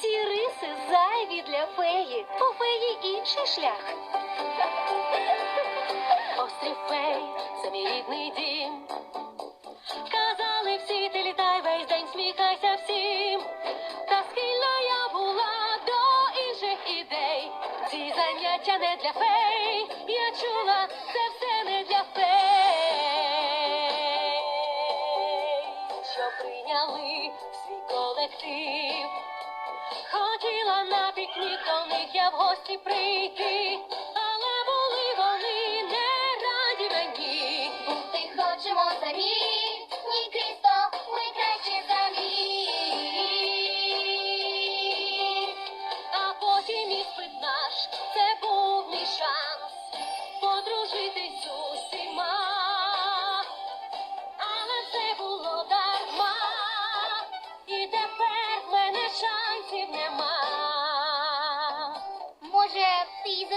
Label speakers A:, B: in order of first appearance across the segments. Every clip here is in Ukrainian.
A: Ці риси зайві для феї. У феї інший шлях. Острів фей, це мій рідний дім. Казали всі, ти літай весь день, сміхайся всім. Та схильна я була до інших ідей. Ці заняття не для фей. Я чула, це все не для фей. Що прийняли в свій колектив. Хотіла на пікнік до них я в гості прийти, але були вони не раді мені.
B: Бути хочемо самі,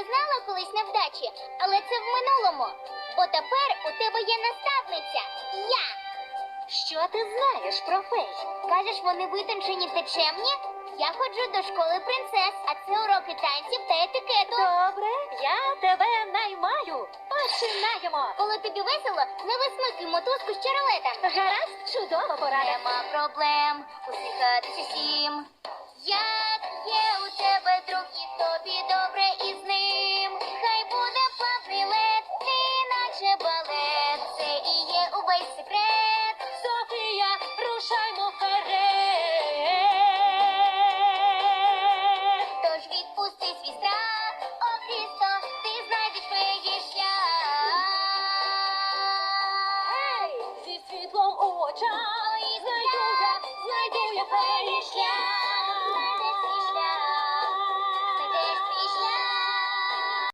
B: зазнала колись невдачі, але це в минулому. Бо тепер у тебе є наставниця. Я.
A: Що ти знаєш про фей?
B: Кажеш, вони витончені та чемні? Я ходжу до школи принцес, а це уроки танців та етикету.
A: Добре, я тебе наймаю. Починаємо.
B: Коли тобі весело, не висмикуй мотузку з чаролетом.
A: Гаразд, чудова порада.
B: Нема проблем, усміхатись усім. Я мій секрет,
A: Софія, рушаймо вперед.
B: Тож відпусти свій страх, о Христо, ти знайдеш твої шлях.
A: Зі світлом у очах, знайду я, знайду я твої шлях.